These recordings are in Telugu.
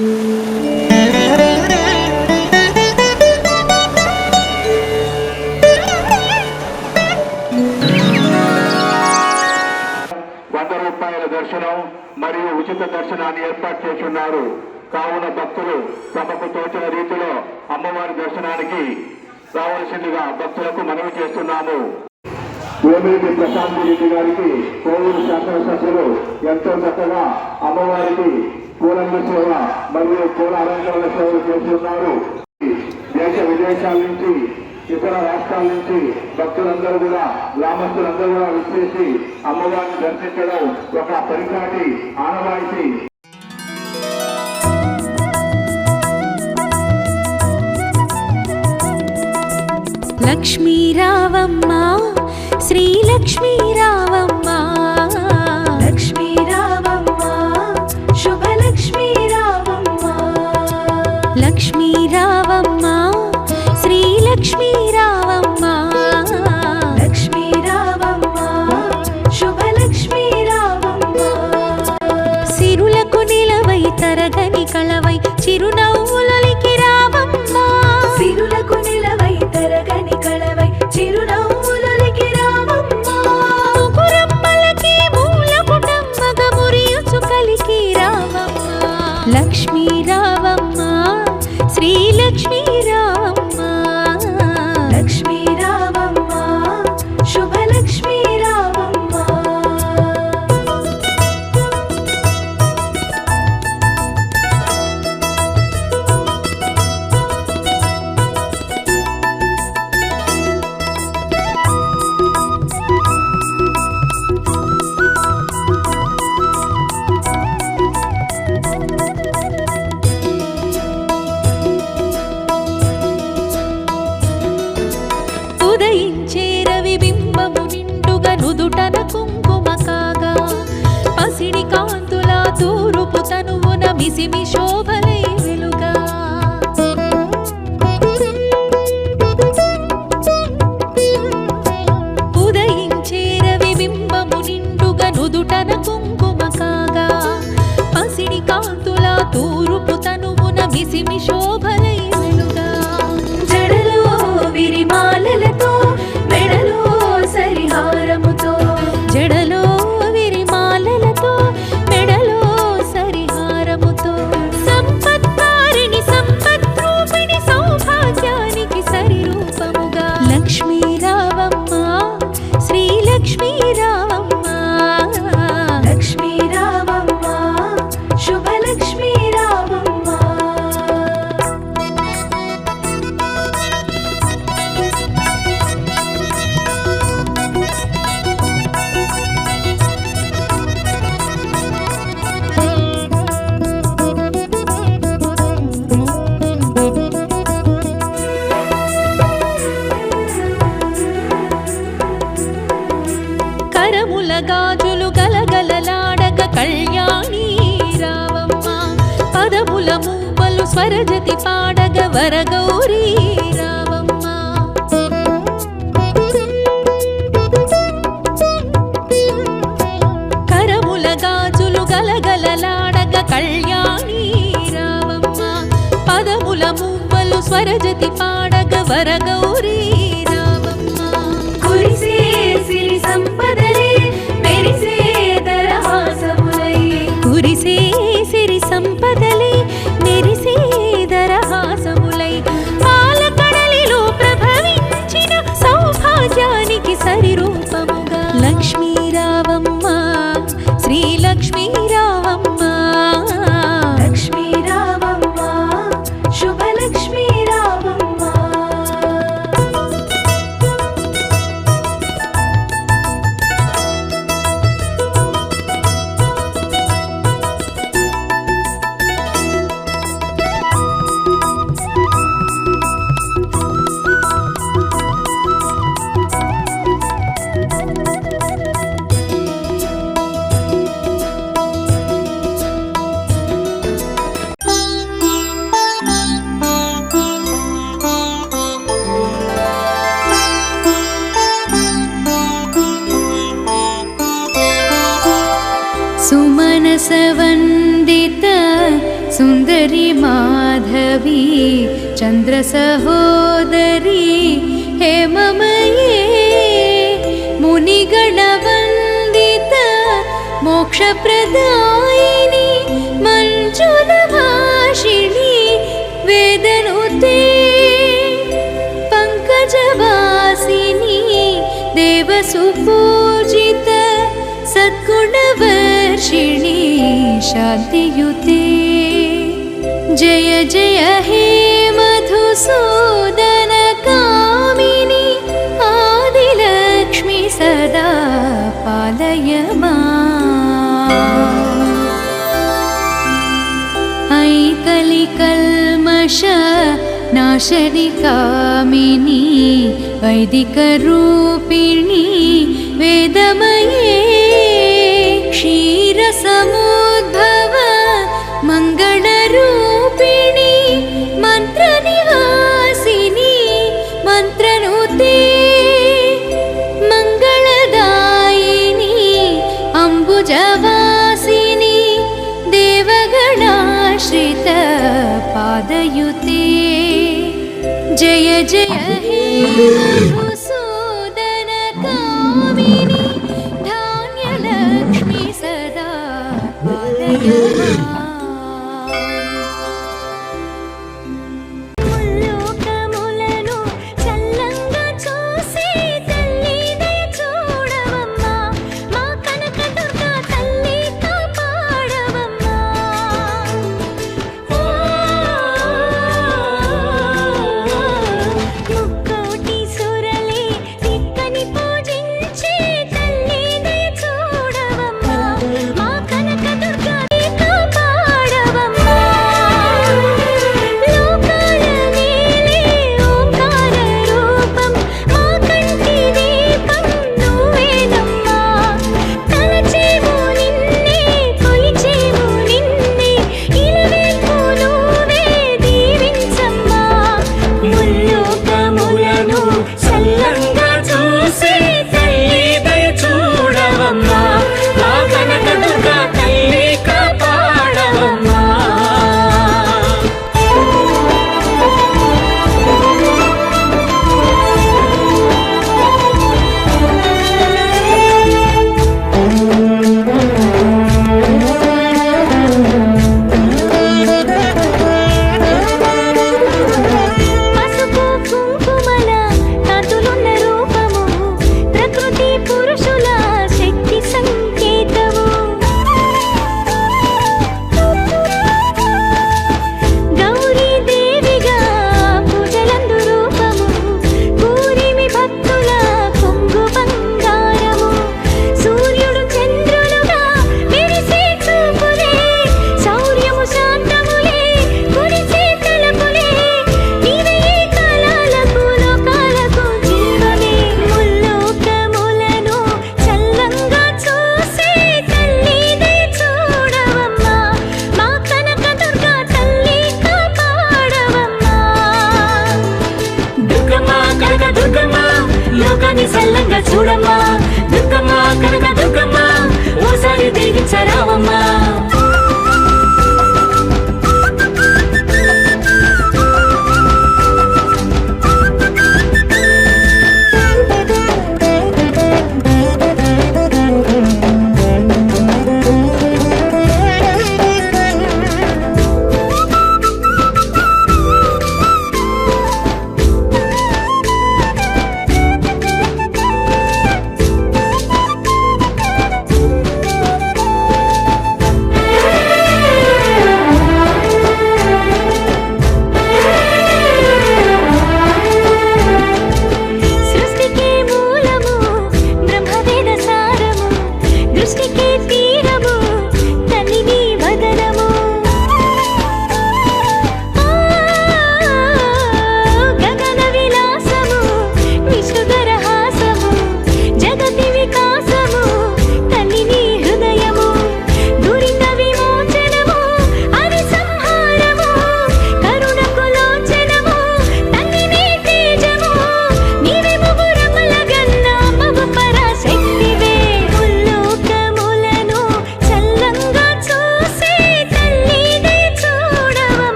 వంద రూపాయల దర్శనం మరియు ఉచిత దర్శనాన్ని ఏర్పాటు చేస్తున్నారు. కావున భక్తులు తమకు తోచిన రీతిలో అమ్మవారి దర్శనానికి రావాల్సిందిగా భక్తులకు మనవి చేస్తున్నాము. వేమిరెడ్డి ప్రశాంత్ రెడ్డి గారికి కోవూరు శాసనసభ్యులు ఎంతో చక్కగా అమ్మవారికి పూలంగ సేవ మరియు పూల అలంకరణ సేవలు చేస్తున్నారు. దేశ విదేశాల నుంచి ఇతర రాష్ట్రాల నుంచి భక్తులందరూ కూడా గ్రామస్తులందరూ కూడా విచ్చేసి అమ్మవారిని దర్శించడం ఒక పరికాటి ఆనవాయితీ. లక్ష్మీ రావమ్మ శ్రీ లక్ష్మీ రావమ్మ లక్ష్మీ రావమ్మ శుభ లక్ష్మీ రావమ్మ లక్ష్మీ రావమ్మ శ్రీ లక్ష్మీ రావమ్మ లక్ష్మీ రావమ్మ శుభ లక్ష్మీ రావమ్మ సిరులకు నిలవై తరగని కళవై చిరునవ్వులకి দুটানা మూవలు స్వరజతి పాడగ వరగౌరీ రావమ్మ वन्दित सुन्दरी माधवी चन्द्रसहोदरी हे मम ये मुनिगणवन्दित मोक्षप्रदायिनी मञ्जुलभाषिणी वेदनुते पङ्कजभासिनी देवसुपूजित सद्गुणभाषिणी शातियुते जय जय हे मधुसूदनकामिनि आदिलक्ष्मि सदा पालय मा। हैकलिकल्मष नाशनिकामिनि वैदिकरूपिणि वेदमये क्षीरसमु गजय हे सुदनकामिनि धान्यलक्ष्मि सदा पालय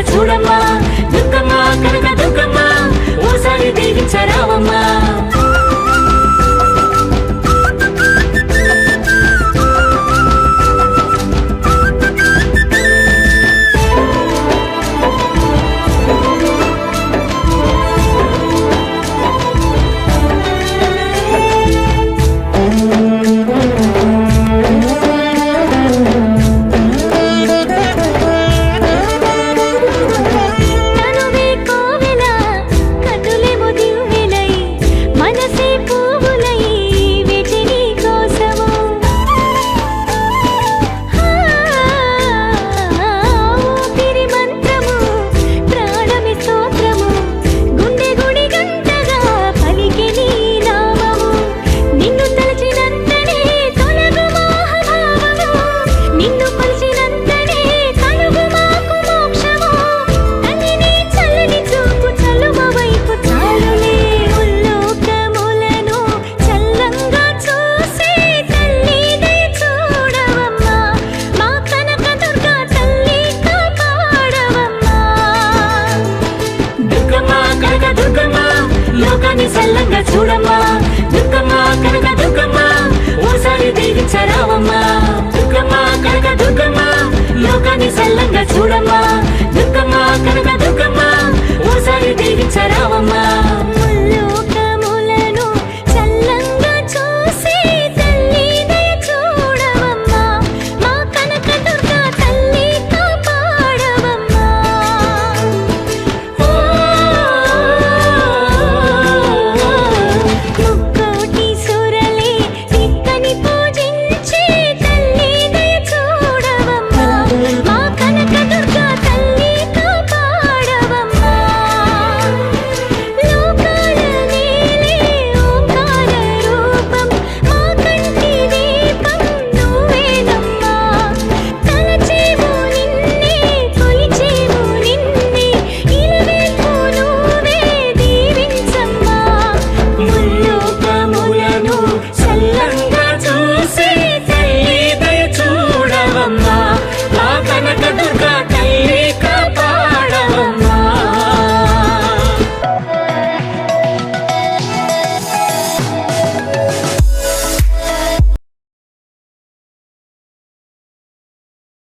చూడమ్మా దుఃఖమ్మా కనక దుఃఖమ్మా ఓసారి దీవించరావమ్మా.